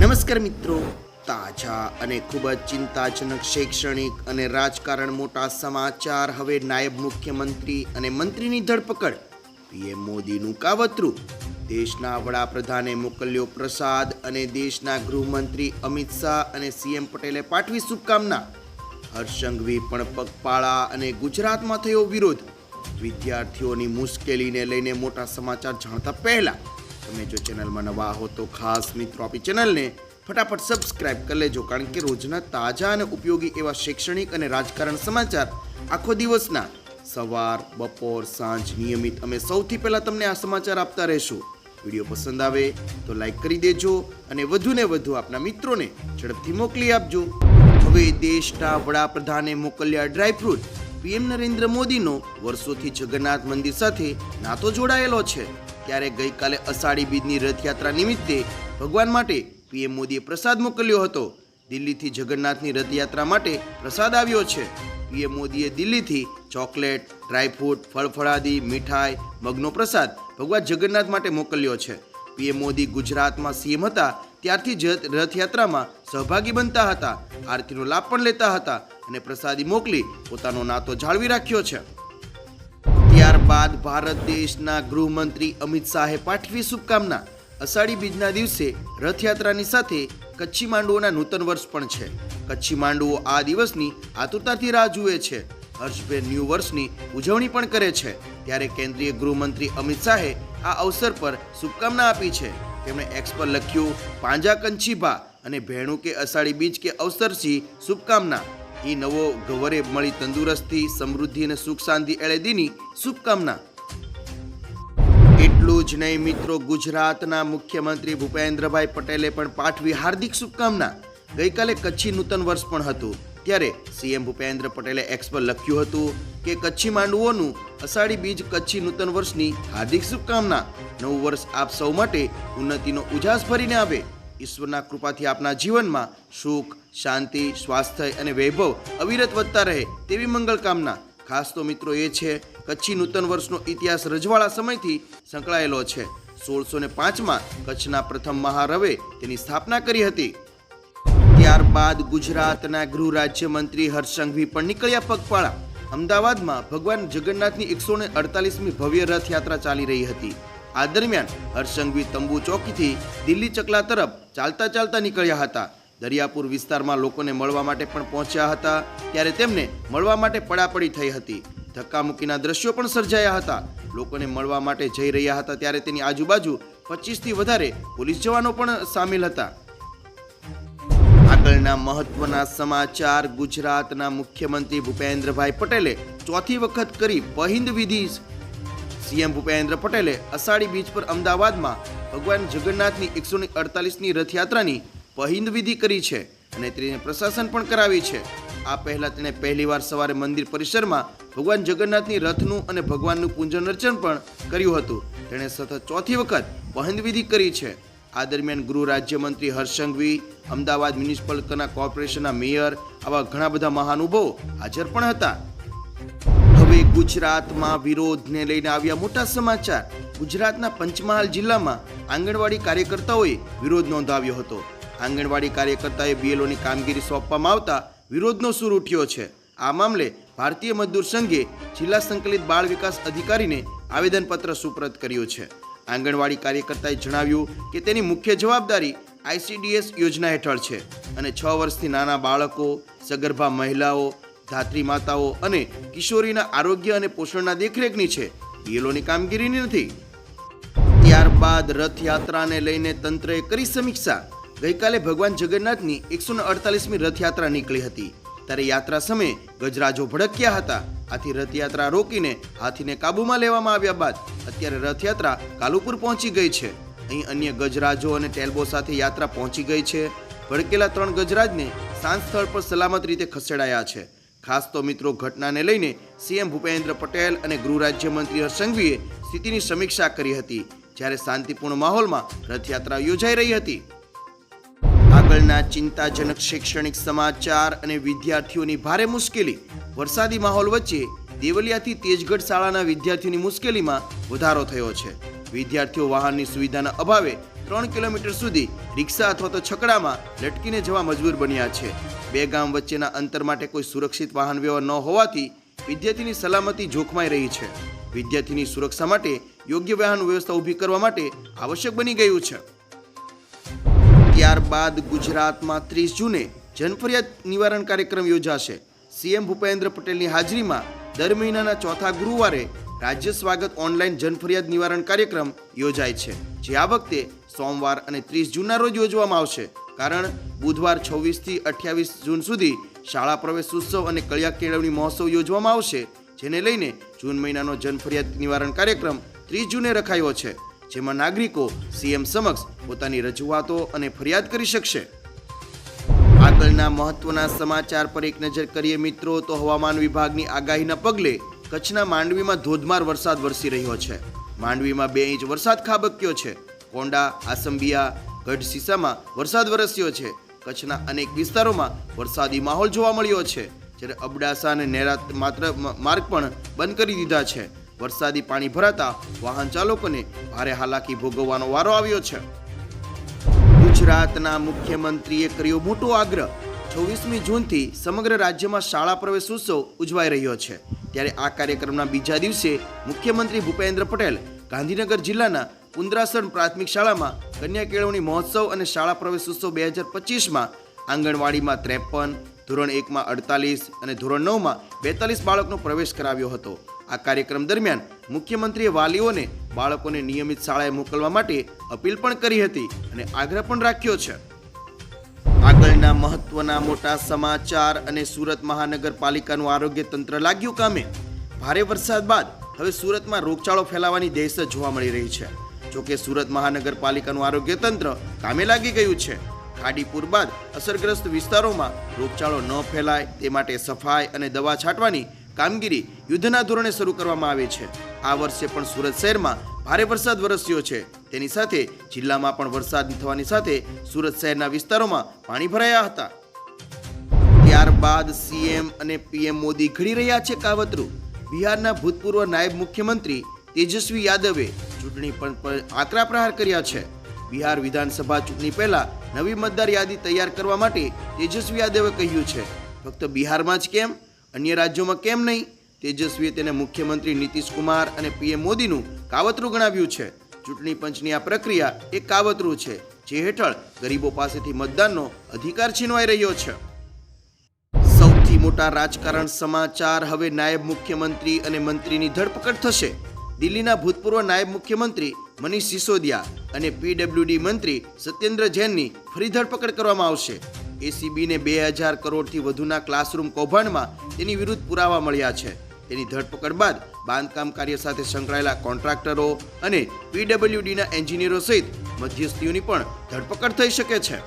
નમસ્કાર મિત્રો. તાજા અને ખૂબ જ ચિંતાજનક શૈક્ષણિક અને રાજકારણ મોટા સમાચાર. હવે નાયબ મુખ્યમંત્રી અને મંત્રીની ધરપકડ. પીએમ મોદીનું કાવતરું. દેશના વડાપ્રધાને મોકલ્યો પ્રસાદ અને દેશના ગૃહમંત્રી અમિત શાહ અને સીએમ પટેલે પાઠવી શુભકામના. હર્ષંઘવી પણ પગપાળા અને ગુજરાતમાં થયો વિરોધ. વિદ્યાર્થીઓની મુશ્કેલીને લઈને મોટા સમાચાર જાણતા પહેલા તમે જો ચેનલમાં નવા હો તો ખાસ મિત્રો આપણી ચેનલને ફટાફટ સબસ્ક્રાઇબ કરી લેજો, કારણ કે રોજના તાજા અને ઉપયોગી એવા શૈક્ષણિક અને રાજકારણ સમાચાર આખો દિવસના સવાર, બપોર, સાંજ નિયમિત અમે સૌથી પહેલાં તમને આ સમાચાર આપતા રહીશું. વીડિયો પસંદ આવે તો લાઈક કરી દેજો અને વધુને વધુ આપના મિત્રોને ઝડપથી મોકલી આપજો. હવે દેશના વડાપ્રધાને મોકલ્યા ડ્રાયફ્રૂટ પીએમ નરેન્દ્ર મોદીનો વર્ષોથી જગન્નાથ મંદિર સાથે નાતો જોડાયેલો છે. ત્યારે ગઈકાલે અષાઢી બીજની રથયાત્રા નિમિત્તે ભગવાન માટે પીએમ મોદીએ પ્રસાદ મોકલ્યો હતો. દિલ્હીથી જગન્નાથની રથયાત્રા માટે પ્રસાદ આવ્યો છે. પીએમ મોદીએ દિલ્હીથી ચોકલેટ ડ્રાયફ્રૂટ ફળફળાદી, મીઠાઈ, મગનો પ્રસાદ ભગવાન જગન્નાથ માટે મોકલ્યો છે. પીએમ મોદી ગુજરાતમાં સીએમ હતા, ત્યારથી જ રથયાત્રામાં સહભાગી બનતા હતા. આરતીનો લાભ પણ લેતા હતા અને પ્રસાદી મોકલી પોતાનો નાતો જાળવી રાખ્યો છે. ત્યારબાદ ભારત દેશના ગૃહમંત્રી અમિત શાહે પાઠવી શુભકામના. અષાઢી બીજના દિવસે રથયાત્રાની સાથે કચ્છી માંડુઓના નૂતન વર્ષ પણ છે. કચ્છી માંડવો આ દિવસની આતુરતાથી રાહ જુએ છે. હર્ષભેર ન્યૂ વર્ષની ઉજવણી પણ કરે છે. ત્યારે કેન્દ્રીય ગૃહમંત્રી અમિત શાહે આ અવસર પર શુભકામના આપી છે. તેમણે એક્સ પર લખ્યું, પાંજા કંચીભા અને ભેણું કે અષાઢી બીજ કે અવસરથી શુભકામના. એ નવો ગવરે મળી તંદુરસ્તી, સમૃદ્ધિ અને સુખ શાંતિ એળે દીની શુભકામના. એટલું જ નહીં મિત્રો, ગુજરાતના મુખ્યમંત્રી ભૂપેન્દ્રભાઈ પટેલે પણ પાઠવી હાર્દિક શુભકામના. ગઈકાલે કચ્છી નૂતન વર્ષ પણ હતું. ત્યારે સીએમ ભૂપેન્દ્ર પટેલે એક્સ પર લખ્યું હતું કે કચ્છી માંડવોનું અષાઢી બીજ કચ્છી નૂતન વર્ષની હાર્દિક શુભકામના. નવું વર્ષ આપ સૌ માટે ઉન્નતિનો ઉજાસ ભરીને આવે. ઈશ્વરના કૃપાથી આપના જીવનમાં સુખ, શાંતિ, સ્વાસ્થ્ય અને વૈભવ અવિરત વધતા રહે તેવી મંગળ કામના. ખાસ તો મિત્રો એ છે, કચ્છી નૂતન વર્ષનો ઇતિહાસ રજવાળા સમયથી સંકળાયેલો છે. સોળસો ને પાંચમાં કચ્છના પ્રથમ મહારવે તેની સ્થાપના કરી હતી. ત્યારબાદ ગુજરાતના ગૃહ રાજ્યમંત્રી હર્ષંઘવી પણ નીકળ્યા પગપાળા. અમદાવાદમાં ભગવાન જગન્નાથની એકસો ને અડતાલીસમી ભવ્ય રથયાત્રા ચાલી રહી હતી. આ દરમિયાન હર્ષંઘવી તંબુ ચોકીથી દિલ્હી ચકલા તરફ ચાલતા ચાલતા નીકળ્યા હતા. દરિયાપુર વિસ્તારમાં લોકોને મળવા માટે પણ પહોંચ્યા હતા, ત્યારે તેમને મળવા માટે પડાપડી થઈ હતી. ધક્કામુક્કીના દ્રશ્યો પણ સર્જાયા હતા. લોકોને મળવા માટે જઈ રહ્યા હતા ત્યારે તેની આજુબાજુ પચીસથી વધારે પોલીસ જવાનો પણ સામેલ હતા. આગળના મહત્વના સમાચાર, ગુજરાતના મુખ્યમંત્રી ભૂપેન્દ્રભાઈ પટેલે ચોથી વખત કરી પહિંદ વિધિ સીએમ ભૂપેન્દ્ર પટેલે અષાઢી બીચ પર અમદાવાદમાં ભગવાન જગન્નાથની એકસો ને અડતાલીસની રથયાત્રાની પહિંદ વિધિ કરી છે અને તેને પ્રશાસન પણ કરાવી છે. આ પહેલાં તેણે પહેલીવાર સવારે મંદિર પરિસરમાં ભગવાન જગન્નાથની રથનું અને ભગવાનનું પૂજન અર્ચન પણ કર્યું હતું. તેણે સતત ચોથી વખત પહિંદ વિધિ કરી છે. આ દરમિયાન ગૃહ રાજ્યમંત્રી હર્ષંઘવી અમદાવાદ મ્યુનિસિપલ કોર્પોરેશનના મેયર આવા ઘણા બધા મહાનુભાવો હાજર પણ હતા. હવે ગુજરાતમાં વિરોધને લઈને આવ્યા મોટા સમાચાર. ગુજરાતના પંચમહાલ જિલ્લામાં આંગણવાડી કાર્યકર્તાઓએ વિરોધ નોંધાવ્યો હતો. આંગણવાડી કાર્યકર્તાએ બીએલઓની કામગીરી સોંપવામાં આવતા વિરોધનો સૂર ઉઠ્યો છે. આ મામલે ભારતીય મજદૂર સંઘે જિલ્લા સંકલિત બાળ વિકાસ અધિકારીને આવેદનપત્ર સુપ્રત કર્યું છે. આંગણવાડી કાર્યકર્તાએ જણાવ્યું કે તેની મુખ્ય જવાબદારી આઈસીડીએસ યોજના હેઠળ છે અને છ વર્ષથી નાના બાળકો, સગર્ભા મહિલાઓ ધાત્રી માતાઓ અને કિશોરીના આરોગ્ય અને પોષણના દેખરેખની છે. બીએલઓની કામગીરીની નથી. ત્યારબાદ રથયાત્રાને લઈને તંત્રએ કરી સમીક્ષા. ગઈકાલે ભગવાન જગન્નાથની એકસો ને અડતાલીસમી રથયાત્રા નીકળી હતી. ત્યારે યાત્રા સમયે ગજરાજો ભડક્યા હતા. આથી રથયાત્રા રોકીને હાથીને કાબૂમાં લેવામાં આવ્યા બાદ અત્યારે રથયાત્રા કાલુપુર પહોંચી ગઈ છે. અહીં અન્ય ગજરાજો અને ટેલ્બો સાથે યાત્રા પહોંચી ગઈ છે. ભડકેલા ત્રણ ગજરાજને શાંત સ્થળ પર સલામત રીતે ખસેડાયા છે. ખાસ તો મિત્રો ઘટનાને લઈને સીએમ ભૂપેન્દ્ર પટેલ અને ગૃહ રાજ્યમંત્રી હર્ષંઘવીએ સ્થિતિની સમીક્ષા કરી હતી, જ્યારે શાંતિપૂર્ણ માહોલમાં રથયાત્રા યોજાઈ રહી હતી. આગળના ચિંતાજનક શૈક્ષણિક સમાચાર અને વિદ્યાર્થીઓની ભારે મુશ્કેલી. વરસાદી માહોલ વચ્ચે દેવલિયાથી તેજગઢ શાળાના વિદ્યાર્થીઓની મુશ્કેલીમાં વધારો થયો છે. વિદ્યાર્થીઓ વાહનની સુવિધાના અભાવે ત્રણ કિલોમીટર સુધી રિક્ષા અથવા તો છકડામાં લટકીને જવા મજબૂર બન્યા છે. બે ગામ વચ્ચેના અંતર માટે કોઈ સુરક્ષિત વાહન વ્યવહાર ન હોવાથી વિદ્યાર્થીની સલામતી જોખમાઈ રહી છે. વિદ્યાર્થીની સુરક્ષા માટે યોગ્ય વાહન વ્યવસ્થા ઊભી કરવા માટે આવશ્યક બની ગયું છે. ત્યારબાદ ગુજરાતમાં ત્રીસ જૂને જનફરિયાદ નિવારણ કાર્યક્રમ યોજાશે. સીએમ ભૂપેન્દ્ર પટેલની હાજરીમાં દર મહિનાના ચોથા ગુરુવારે રાજ્ય સ્વાગત ઓનલાઈન જનફરિયાદ નિવારણ કાર્યક્રમ યોજાય છે. જે આ વખતે સોમવાર અને ત્રીસ જૂનના રોજ યોજવામાં આવશે. કારણ બુધવાર છવ્વીસથી અઠ્યાવીસ જૂન સુધી શાળા પ્રવેશ ઉત્સવ અને કળિયા કેળવણી મહોત્સવ યોજવામાં આવશે, જેને લઈને જૂન મહિનાનો જનફરિયાદ નિવારણ કાર્યક્રમ ત્રીસ જૂને રખાયો છે, જેમાં નાગરિકો સીએમ સમક્ષ પોતાની રજૂઆતો અને ફરિયાદ કરી શકશે. આગળના મહત્વના સમાચાર પર એક નજર કરીએ મિત્રો, તો હવામાન વિભાગની આગાહીના પગલે કચ્છના માંડવીમાં ધોધમાર વરસાદ વરસી રહ્યો છે. માંડવીમાં બે ઇંચ વરસાદ ખાબક્યો છે. કોંડા, આસંબિયા ગઢસીસામાં વરસાદ વરસ્યો છે. કચ્છના અનેક વિસ્તારોમાં વરસાદી માહોલ જોવા મળ્યો છે, જ્યારે અબડાસા અને નેરા માત્ર માર્ગ પણ બંધ કરી દીધા છે. વરસાદી પાણી ભરાતા વાહન ચાલકોને ભારે હાલાકી ભોગવવાનો વારો આવ્યો છે. ગુજરાતના મુખ્યમંત્રીએ કર્યો મોટો આગ્રહ. છવ્વીસમી જૂનથી સમગ્ર રાજ્યમાં શાળા પ્રવેશ ઉત્સવ ઉજવાઈ રહ્યો છે. ત્યારે આ કાર્યક્રમના બીજા દિવસે મુખ્યમંત્રી ભૂપેન્દ્ર પટેલ ગાંધીનગર જિલ્લાના પુંદ્રાસણ પ્રાથમિક શાળામાં કન્યા કેળવણી મહોત્સવ અને શાળા પ્રવેશ ઉત્સવ બે હજાર પચીસમાં આંગણવાડીમાં ત્રેપન, ધોરણ એકમાં અડતાલીસ અને ધોરણ નવમાં બેતાલીસ બાળકનો પ્રવેશ કરાવ્યો હતો. આ કાર્યક્રમ દરમિયાન મુખ્યમંત્રીએ વાલીઓને બાળકોને નિયમિત શાળાએ મોકલવા માટે અપીલ પણ કરી હતી અને આગ્રહ પણ રાખ્યો છે. આગળના મહત્વના મોટા સમાચાર અને સુરત મહાનગરપાલિકાનું આરોગ્ય તંત્ર લાગ્યું કામે. ભારે વરસાદ બાદ હવે સુરતમાં રોગચાળો ફેલાવાની દહેશત જોવા મળી રહી છે. જોકે સુરત મહાનગરપાલિકાનું આરોગ્ય તંત્ર કામે લાગી ગયું છે. ખાડીપુર બાદ અસરગ્રસ્ત વિસ્તારોમાં રોગચાળો ન ફેલાય, તે માટે સફાઈ અને દવા છાંટવાની કામગીરી યુદ્ધના ધોરણે શરૂ કરવામાં આવી છે. આ વર્ષે પણ સુરત શહેરમાં ભારે વરસાદ વરસ્યો છે. તેની સાથે જિલ્લામાં પણ વરસાદ થવાની સાથે સુરત શહેરના વિસ્તારોમાં પાણી ભરાયા હતા. ત્યારબાદ સીએમ અને પીએમ મોદી ઘડી રહ્યા છે કાવતરું. બિહારના ભૂતપૂર્વ નાયબ મુખ્યમંત્રી તેજસ્વી યાદવે ચૂંટણી પર આકરા પ્રહાર કર્યા છે. બિહાર વિધાનસભા ચૂંટણી પહેલા નવી મતદાર યાદી તૈયાર કરવા માટે તેજસ્વી યાદવે કહ્યું છે. ફક્ત બિહારમાં જ કેમ? અન્ય રાજ્યોમાં કેમ નહીં? તેજસ્વીએ તેને મુખ્યમંત્રી નીતિશ કુમાર અને પીએમ મોદીનું કાવતરું ગણાવ્યું છે. ચૂંટણી પંચની આ પ્રક્રિયા એક કાવતરું છે, જે હેઠળ ગરીબો પાસેથી મતદાનનો અધિકાર છીનવાઈ રહ્યો છે. સૌથી મોટા રાજકારણ સમાચાર હવે નાયબ મુખ્યમંત્રી અને મંત્રીની ધરપકડ થશે. દિલ્હીના ભૂતપૂર્વ નાયબ મુખ્યમંત્રી મનીષ સિસોદિયા અને પીડબ્લ્યુડી મંત્રી સત્યેન્દ્ર જૈનની ફરી ધરપકડ કરવામાં આવશે. એસીબીને બે હજાર કરોડથી વધુના ક્લાસરૂમ કૌભાંડમાં તેની વિરુદ્ધ પુરાવા મળ્યા છે. તેની ધરપકડ બાદ બાંધકામ કાર્ય સાથે સંકળાયેલા કોન્ટ્રાક્ટરો અને પીડબ્લ્યુડીના એન્જિનિયરો સહિત મધ્યસ્થીઓની પણ ધરપકડ થઈ શકે છે.